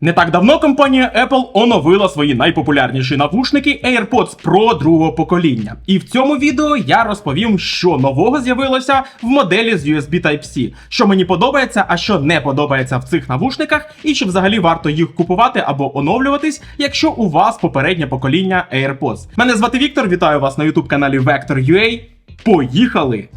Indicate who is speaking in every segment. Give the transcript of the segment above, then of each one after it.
Speaker 1: Не так давно компанія Apple оновила свої найпопулярніші навушники AirPods Pro другого покоління. І в цьому відео я розповім, що нового з'явилося в моделі з USB Type-C, що мені подобається, а що не подобається в цих навушниках, і чи взагалі варто їх купувати або оновлюватись, якщо у вас попереднє покоління AirPods. Мене звати Віктор, вітаю вас на YouTube каналі Vector.ua. Поїхали!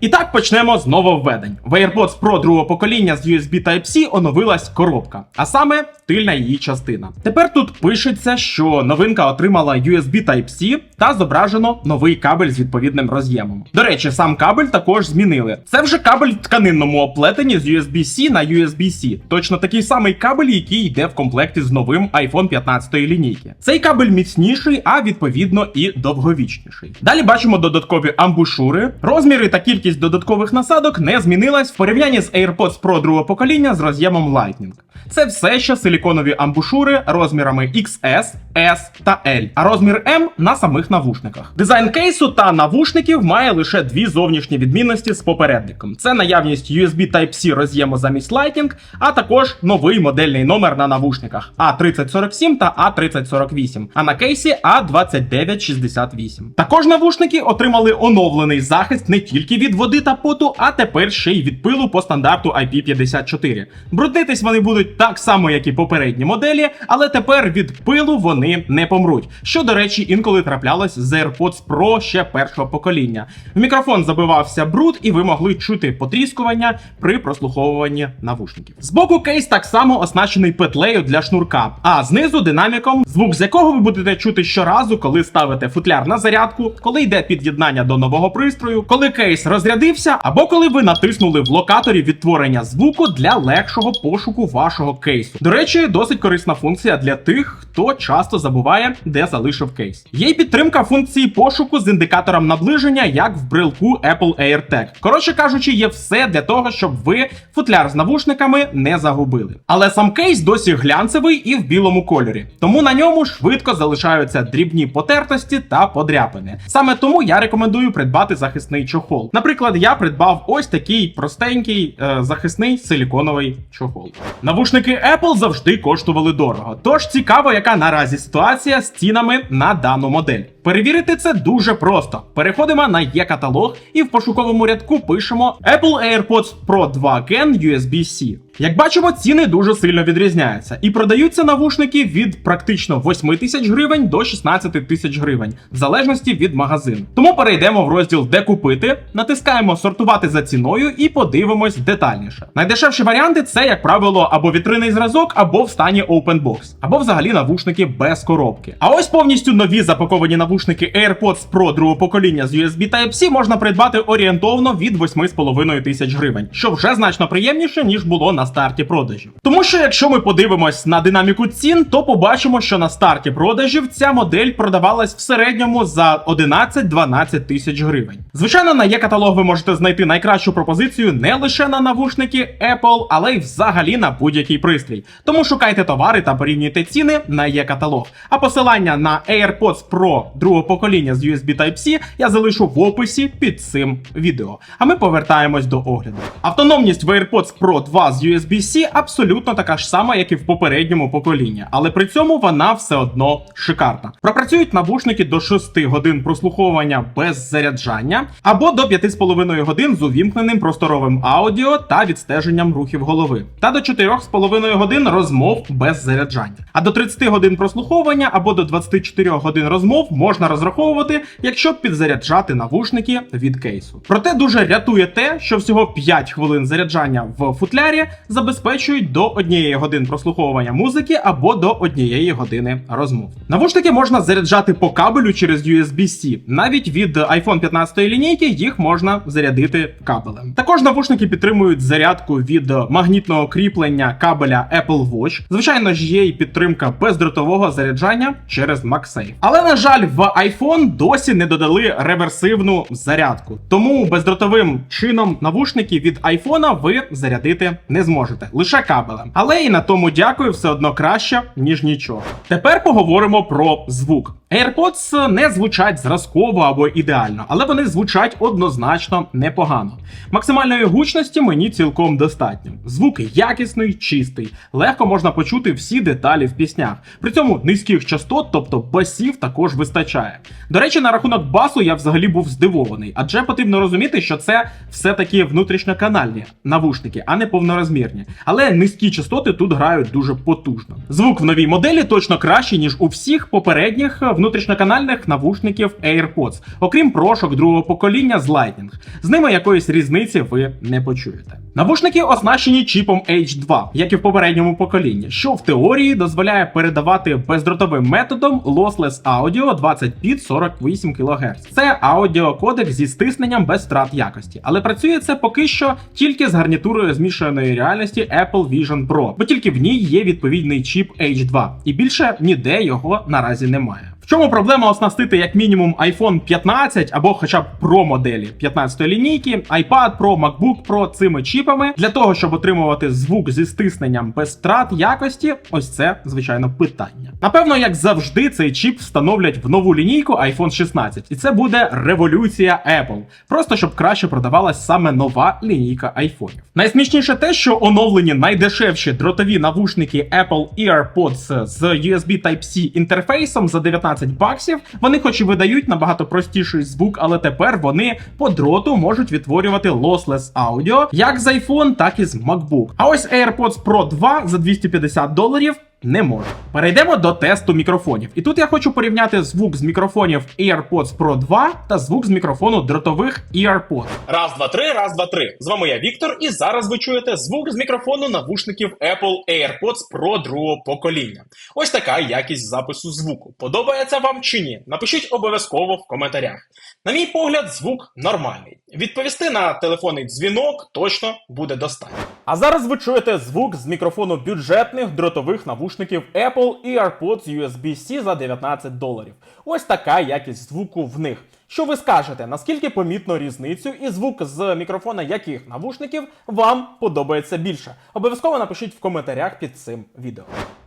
Speaker 1: І так почнемо з нововведень. В AirPods Pro другого покоління з USB Type-C оновилась коробка, а саме тильна її частина. Тепер тут пишеться, що новинка отримала USB Type-C та зображено новий кабель з відповідним роз'ємом. До речі, сам кабель також змінили. Це вже кабель в тканинному оплетенні з USB-C на USB-C. Точно такий самий кабель, який йде в комплекті з новим iPhone 15 лінійки. Цей кабель міцніший, а відповідно і довговічніший. Далі бачимо додаткові амбушури. Розміри та кількість додаткових насадок не змінилась в порівнянні з AirPods Pro другого покоління з роз'ємом Lightning. Це все ще силіконові амбушури розмірами XS, S та L, а розмір M на самих навушниках. Дизайн кейсу та навушників має лише дві зовнішні відмінності з попередником: це наявність USB Type-C роз'єму замість Lightning, а також новий модельний номер на навушниках A3047 та A3048, а на кейсі A2968. Також навушники отримали оновлений захист не тільки від води та поту, а тепер ще й від пилу по стандарту IP54. Бруднитись вони будуть так само, як і попередні моделі, але тепер від пилу вони не помруть. Що, до речі, інколи траплялось з AirPods Pro ще першого покоління. В мікрофон забивався бруд, і ви могли чути потріскування при прослуховуванні навушників. Збоку кейс так само оснащений петлею для шнурка, а знизу динаміком, звук з якого ви будете чути щоразу, коли ставите футляр на зарядку, коли йде під'єднання до нового пристрою, коли кейс розрядився, або коли ви натиснули в локаторі відтворення звуку для легшого пошуку вашого кейсу. До речі, досить корисна функція для тих, хто часто забуває, де залишив кейс. Є й підтримка функції пошуку з індикатором наближення, як в брелку Apple AirTag. Коротше кажучи, є все для того, щоб ви футляр з навушниками не загубили. Але сам кейс досі глянцевий і в білому кольорі, тому на ньому швидко залишаються дрібні потертості та подряпини. Саме тому я рекомендую придбати захисний чохол. Наприклад, я придбав ось такий простенький е, захисний силіконовий чохол. Навушники Apple завжди коштували дорого. Тож цікаво, яка наразі ситуація з цінами на дану модель. Перевірити це дуже просто. Переходимо на є-каталог і в пошуковому рядку пишемо Apple AirPods Pro 2 Gen USB-C. Як бачимо, ціни дуже сильно відрізняються і продаються навушники від практично 8 тисяч гривень до 16 тисяч гривень, в залежності від магазину. Тому перейдемо в розділ Де купити, натискаємо сортувати за ціною і подивимось детальніше. Найдешевші варіанти це, як правило, або вітринний зразок, або в стані Open Box, або взагалі навушники без коробки. А ось повністю нові запаковані навушники AirPods Pro другого покоління з USB Type-C можна придбати орієнтовно від 8,5 тисяч гривень, що вже значно приємніше, ніж було на старті продажів. Тому що якщо ми подивимось на динаміку цін, то побачимо, що на старті продажів ця модель продавалась в середньому за 11-12 тисяч гривень. Звичайно, на є-каталог ви можете знайти найкращу пропозицію не лише на навушники Apple, але й взагалі на будь-який пристрій. Тому шукайте товари та порівнюйте ціни на є-каталог. А посилання на AirPods Pro другого покоління з USB Type-C я залишу в описі під цим відео. А ми повертаємось до огляду. Автономність в AirPods Pro 2 з USB-C абсолютно така ж сама, як і в попередньому поколінні, але при цьому вона все одно шикарна. Пропрацюють навушники до 6 годин прослуховування без заряджання, або до 5,5 годин з увімкненим просторовим аудіо та відстеженням рухів голови, та до 4,5 годин розмов без заряджання. А до 30 годин прослуховування або до 24 годин розмов можна розраховувати, якщо підзаряджати навушники від кейсу. Проте дуже рятує те, що всього 5 хвилин заряджання в футлярі забезпечують до 1 годин прослуховування музики або до 1 години розмов. Навушники можна заряджати по кабелю через USB-C. Навіть від iPhone 15 лінійки їх можна зарядити кабелем. Також навушники підтримують зарядку від магнітного кріплення кабеля Apple Watch. Звичайно ж, є і підтримка бездротового заряджання через MagSafe. Але на жаль, в iPhone досі не додали реверсивну зарядку. Тому бездротовим чином навушники від iPhone ви зарядити не зможете, лише кабелем. Але і на тому дякую, все одно краще, ніж нічого. Тепер поговоримо про звук. AirPods не звучать зразково або ідеально, але вони звучать однозначно непогано. Максимальної гучності мені цілком достатньо. Звук якісний, чистий, легко можна почути всі деталі в піснях. При цьому низьких частот, тобто басів, також вистачає. До речі, на рахунок басу я взагалі був здивований, адже потрібно розуміти, що це все-таки внутрішньоканальні навушники, а не повнорозмірні. Але низькі частоти тут грають дуже потужно. Звук в новій моделі точно кращий, ніж у всіх попередніх внутрішньоканальних навушників AirPods, окрім прошок другого покоління з Lightning. З ними якоїсь різниці ви не почуєте. Навушники оснащені чіпом H2, як і в попередньому поколінні, що в теорії дозволяє передавати бездротовим методом Lossless Audio 20 біт 48 кГц. Це аудіокодек зі стисненням без втрат якості, але працює це поки що тільки з гарнітурою змішаної реальності Apple Vision Pro, бо тільки в ній є відповідний чіп H2, і більше ніде його наразі немає. В чому проблема оснастити як мінімум iPhone 15 або хоча б Pro моделі 15 лінійки, iPad Pro, MacBook Pro цими чіпами для того, щоб отримувати звук зі стисненням без втрат якості, ось це звичайно питання. Напевно, як завжди, цей чіп встановлять в нову лінійку iPhone 16, і це буде революція Apple, просто щоб краще продавалась саме нова лінійка айфонів. Найсмішніше те, що оновлені найдешевші дротові навушники Apple EarPods з USB Type-C інтерфейсом за 19 баксів. Вони, хоч і видають набагато простіший звук, але тепер вони по дроту можуть відтворювати lossless аудіо як з iPhone, так і з MacBook. А ось AirPods Pro 2 за 250 доларів. Не може. Перейдемо до тесту мікрофонів. І тут я хочу порівняти звук з мікрофонів AirPods Pro 2 та звук з мікрофону дротових AirPods.
Speaker 2: Раз, два, три, раз, два, три. З вами я Віктор, і зараз ви чуєте звук з мікрофону навушників Apple AirPods Pro другого покоління. Ось така якість запису звуку. Подобається вам чи ні? Напишіть обов'язково в коментарях. На мій погляд, звук нормальний. Відповісти на телефонний дзвінок точно буде достатньо.
Speaker 1: А зараз ви чуєте звук з мікрофону бюджетних дротових навушників Apple EarPods USB-C за 19 доларів. Ось така якість звуку в них. Що ви скажете, наскільки помітно різницю і звук з мікрофона яких навушників вам подобається більше? Обов'язково напишіть в коментарях під цим відео.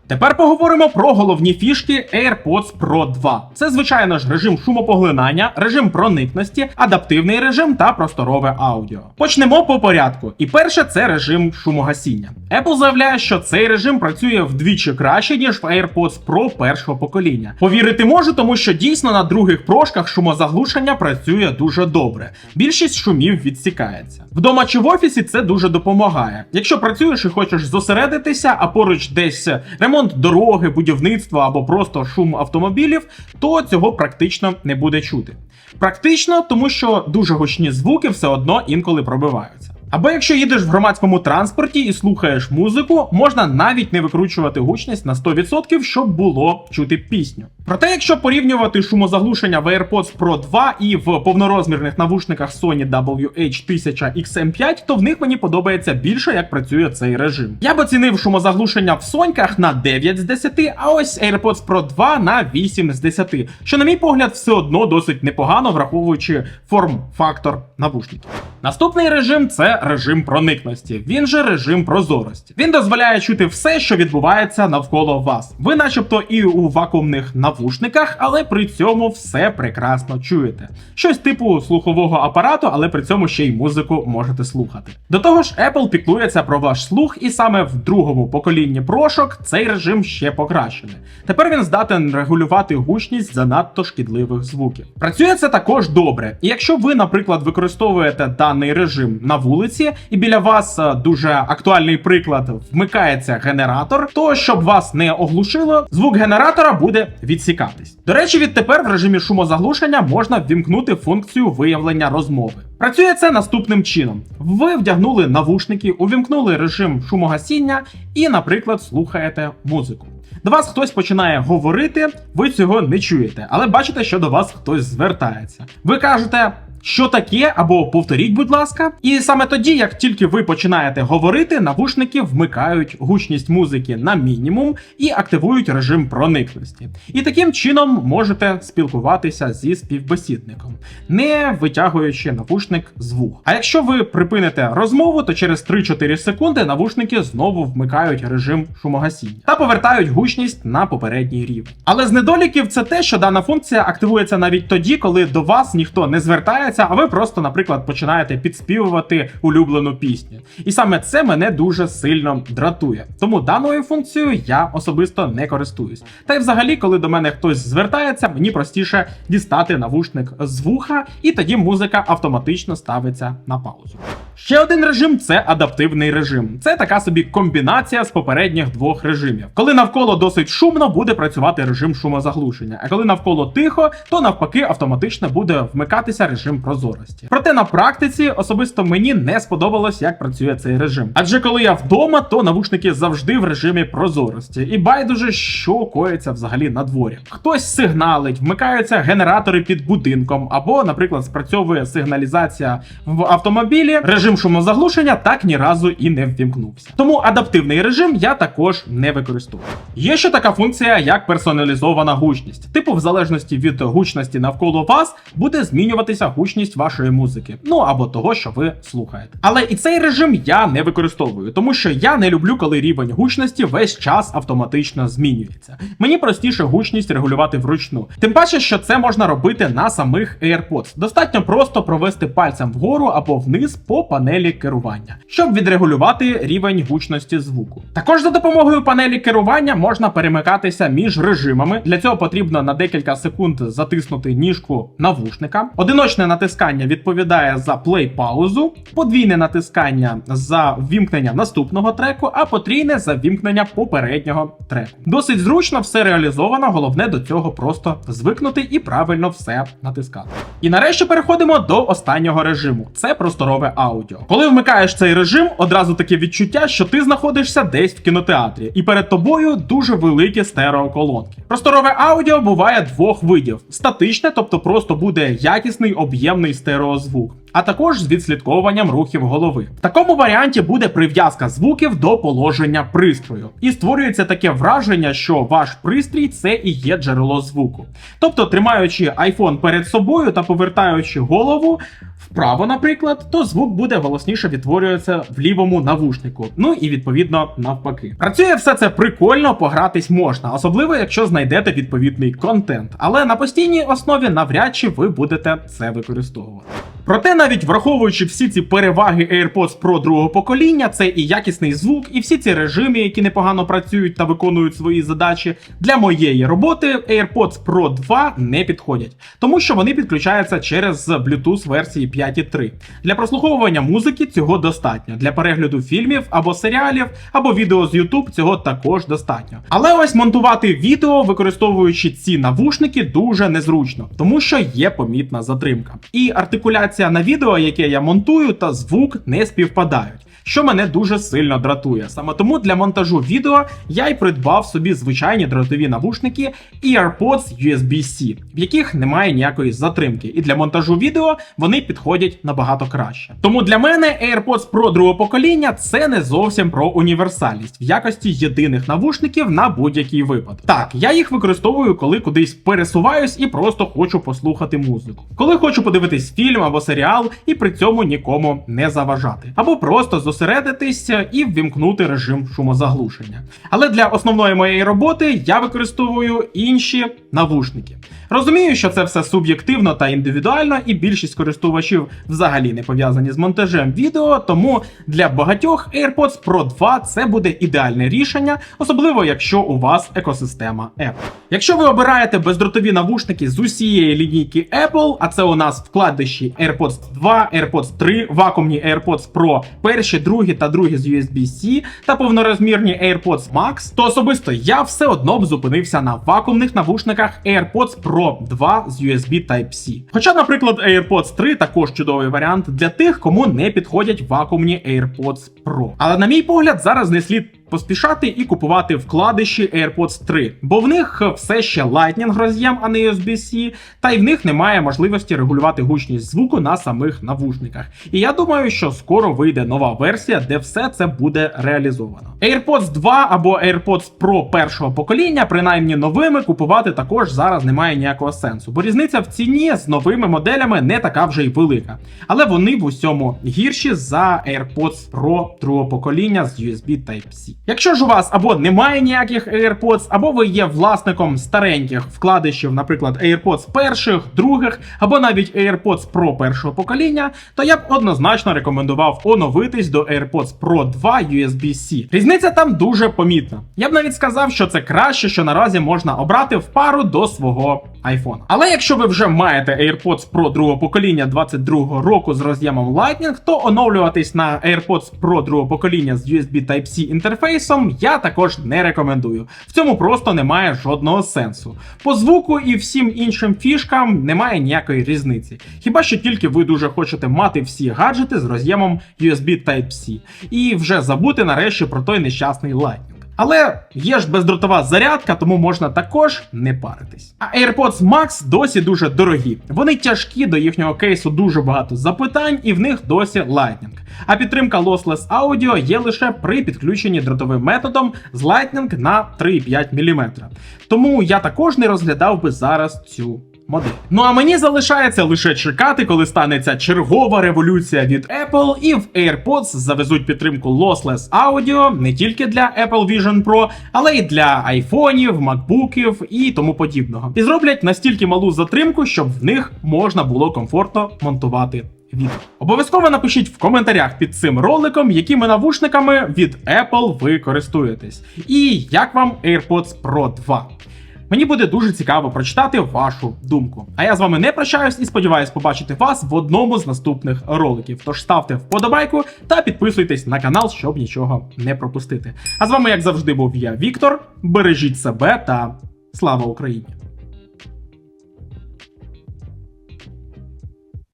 Speaker 1: Тепер поговоримо про головні фішки AirPods Pro 2. Це, звичайно ж, режим шумопоглинання, режим проникності, адаптивний режим та просторове аудіо. Почнемо по порядку. І перше це режим шумогасіння. Apple заявляє, що цей режим працює вдвічі краще, ніж в AirPods Pro першого покоління. Повірити можу, тому що дійсно на других прошках шумозаглушення працює дуже добре. Більшість шумів відсікається. Вдома чи в офісі це дуже допомагає. Якщо працюєш і хочеш зосередитися, а поруч десь ремонт дороги, будівництво або просто шум автомобілів, то цього практично не буде чути. Практично, тому що дуже гучні звуки все одно інколи пробиваються. Або якщо їдеш в громадському транспорті і слухаєш музику, можна навіть не викручувати гучність на 100%, щоб було чути пісню. Проте, якщо порівнювати шумозаглушення в AirPods Pro 2 і в повнорозмірних навушниках Sony WH-1000 XM5, то в них мені подобається більше, як працює цей режим. Я б оцінив шумозаглушення в соньках на 9 з 10, а ось AirPods Pro 2 на 8 з 10, що, на мій погляд, все одно досить непогано, враховуючи форм-фактор навушників. Наступний режим це режим проникності. Він же режим прозорості. Він дозволяє чути все, що відбувається навколо вас. Ви, начебто, і у вакуумних навушниках, але при цьому все прекрасно чуєте. Щось типу слухового апарату, але при цьому ще й музику можете слухати. До того ж, Apple піклується про ваш слух, і саме в другому поколінні прошок цей режим ще покращений. Тепер він здатен регулювати гучність занадто шкідливих звуків. Працює це також добре. І якщо ви, наприклад, використовуєте даний режим на вулиці, і біля вас е, дуже актуальний приклад вмикається генератор, то щоб вас не оглушило, звук генератора буде відсікатись. До речі, відтепер в режимі шумозаглушення можна ввімкнути функцію виявлення розмови. Працює це наступним чином: ви вдягнули навушники, увімкнули режим шумогасіння і, наприклад, слухаєте музику. До вас хтось починає говорити, ви цього не чуєте, але бачите, що до вас хтось звертається. Ви кажете. Що таке, або повторіть, будь ласка. І саме тоді, як тільки ви починаєте говорити, навушники вмикають гучність музики на мінімум і активують режим проникності. І таким чином можете спілкуватися зі співбесідником, не витягуючи навушник з вух. А якщо ви припините розмову, то через 3-4 секунди навушники знову вмикають режим шумогасіння та повертають гучність на попередній рівень. Але з недоліків це те, що дана функція активується навіть тоді, коли до вас ніхто не звертається, а ви просто, наприклад, починаєте підспівувати улюблену пісню. І саме це мене дуже сильно дратує. Тому даною функцією я особисто не користуюсь. Та й взагалі, коли до мене хтось звертається, мені простіше дістати навушник з вуха, і тоді музика автоматично ставиться на паузу. Ще один режим це адаптивний режим. Це така собі комбінація з попередніх двох режимів. Коли навколо досить шумно, буде працювати режим шумозаглушення, а коли навколо тихо, то навпаки автоматично буде вмикатися режим прозорості. Проте на практиці особисто мені не сподобалось, як працює цей режим. Адже коли я вдома, то навушники завжди в режимі прозорості, і байдуже, що коїться взагалі на дворі. Хтось сигналить, вмикаються генератори під будинком, або, наприклад, спрацьовує сигналізація в автомобілі. Режим шумозаглушення так ні разу і не ввімкнувся. Тому адаптивний режим я також не використовую. Є ще така функція, як персоналізована гучність. Типу, в залежності від гучності навколо вас буде змінюватися гучність вашої музики, ну або того, що ви слухаєте. Але і цей режим я не використовую, тому що я не люблю, коли рівень гучності весь час автоматично змінюється. Мені простіше гучність регулювати вручну. Тим паче, що це можна робити на самих AirPods. Достатньо просто провести пальцем вгору або вниз по панелі керування, щоб відрегулювати рівень гучності звуку. Також за допомогою панелі керування можна перемикатися між режимами. Для цього потрібно на декілька секунд затиснути ніжку навушника. Одиночне натискання відповідає за плей-паузу, подвійне натискання за ввімкнення наступного треку, а потрійне за ввімкнення попереднього треку. Досить зручно все реалізовано. Головне до цього просто звикнути і правильно все натискати. І нарешті переходимо до останнього режиму. Це просторове аудіо. Коли вмикаєш цей режим, одразу таке відчуття, що ти знаходишся десь в кінотеатрі, і перед тобою дуже великі стереоколонки. Просторове аудіо буває двох видів: статичне, тобто просто буде якісний об'ємний стереозвук. А також з відслідковуванням рухів голови. В такому варіанті буде прив'язка звуків до положення пристрою, і створюється таке враження, що ваш пристрій це і є джерело звуку. Тобто, тримаючи iPhone перед собою та повертаючи голову вправо, наприклад, то звук буде голосніше відтворюватися в лівому навушнику. Ну і відповідно навпаки. Працює все це прикольно, погратись можна, особливо якщо знайдете відповідний контент. Але на постійній основі навряд чи ви будете це використовувати. Проте, навіть враховуючи всі ці переваги AirPods Pro другого покоління, це і якісний звук, і всі ці режими, які непогано працюють та виконують свої задачі, для моєї роботи AirPods Pro 2 не підходять, тому що вони підключаються через Bluetooth версії 5.3. Для прослуховування музики цього достатньо. Для перегляду фільмів або серіалів, або відео з YouTube цього також достатньо. Але ось монтувати відео, використовуючи ці навушники, дуже незручно, тому що є помітна затримка. І артикуляція на відео, яке я монтую, та звук не співпадають. Що мене дуже сильно дратує. Саме тому для монтажу відео я й придбав собі звичайні дротові навушники AirPods USB-C, в яких немає ніякої затримки, і для монтажу відео вони підходять набагато краще. Тому для мене AirPods Pro другого покоління це не зовсім про універсальність в якості єдиних навушників на будь-який випадок. Так, я їх використовую, коли кудись пересуваюсь і просто хочу послухати музику. Коли хочу подивитись фільм або серіал і при цьому нікому не заважати, або просто зосередитися і ввімкнути режим шумозаглушення. Але для основної моєї роботи я використовую інші навушники. Розумію, що це все суб'єктивно та індивідуально, і більшість користувачів взагалі не пов'язані з монтажем відео, тому для багатьох AirPods Pro 2 це буде ідеальне рішення, особливо якщо у вас екосистема Apple. Якщо ви обираєте бездротові навушники з усієї лінійки Apple, а це у нас вкладиші AirPods 2, AirPods 3, вакуумні AirPods Pro, перші, другі та другі з USB-C та повнорозмірні AirPods Max, то особисто я все одно б зупинився на вакуумних навушниках AirPods Pro 2 з USB Type-C. Хоча, наприклад, AirPods 3 також чудовий варіант для тих, кому не підходять вакуумні AirPods Pro. Але на мій погляд, зараз не слід поспішати і купувати вкладиші AirPods 3, бо в них все ще Lightning роз'єм, а не USB-C, та й в них немає можливості регулювати гучність звуку на самих навушниках. І я думаю, що скоро вийде нова версія, де все це буде реалізовано. AirPods 2 або AirPods Pro першого покоління, принаймні новими, купувати також зараз немає ніякого сенсу, бо різниця в ціні з новими моделями не така вже й велика. Але вони в усьому гірші за AirPods Pro другого покоління з USB Type-C. Якщо ж у вас або немає ніяких AirPods, або ви є власником стареньких вкладишів, наприклад, AirPods перших, других, або навіть AirPods Pro першого покоління, то я б однозначно рекомендував оновитись до AirPods Pro 2 USB-C. Різниця там дуже помітна. Я б навіть сказав, що це краще, що наразі можна обрати в пару до свого iPhone. Але якщо ви вже маєте AirPods Pro другого покоління 22 року з роз'ємом Lightning, то оновлюватись на AirPods Pro другого покоління з USB Type-C інтерфейсом я також не рекомендую. В цьому просто немає жодного сенсу. По звуку і всім іншим фішкам немає ніякої різниці. Хіба що тільки ви дуже хочете мати всі гаджети з роз'ємом USB Type-C і вже забути нарешті про той нещасний Lightning. Але є ж бездротова зарядка, тому можна також не паритись. А AirPods Max досі дуже дорогі. Вони тяжкі, до їхнього кейсу дуже багато запитань, і в них досі Lightning. А підтримка Lossless Audio є лише при підключенні дротовим методом з Lightning на 3,5 мм. Тому я також не розглядав би зараз цю модель. Ну а мені залишається лише чекати, коли станеться чергова революція від Apple, і в AirPods завезуть підтримку Lossless Audio не тільки для Apple Vision Pro, але й для айфонів, макбуків і тому подібного. І зроблять настільки малу затримку, щоб в них можна було комфортно монтувати. Відео. Обов'язково напишіть в коментарях під цим роликом, якими навушниками від Apple ви користуєтесь, і як вам AirPods Pro 2. Мені буде дуже цікаво прочитати вашу думку. А я з вами не прощаюсь і сподіваюсь побачити вас в одному з наступних роликів. Тож ставте вподобайку та підписуйтесь на канал, щоб нічого не пропустити. А з вами, як завжди, був я, Віктор. Бережіть себе та слава Україні!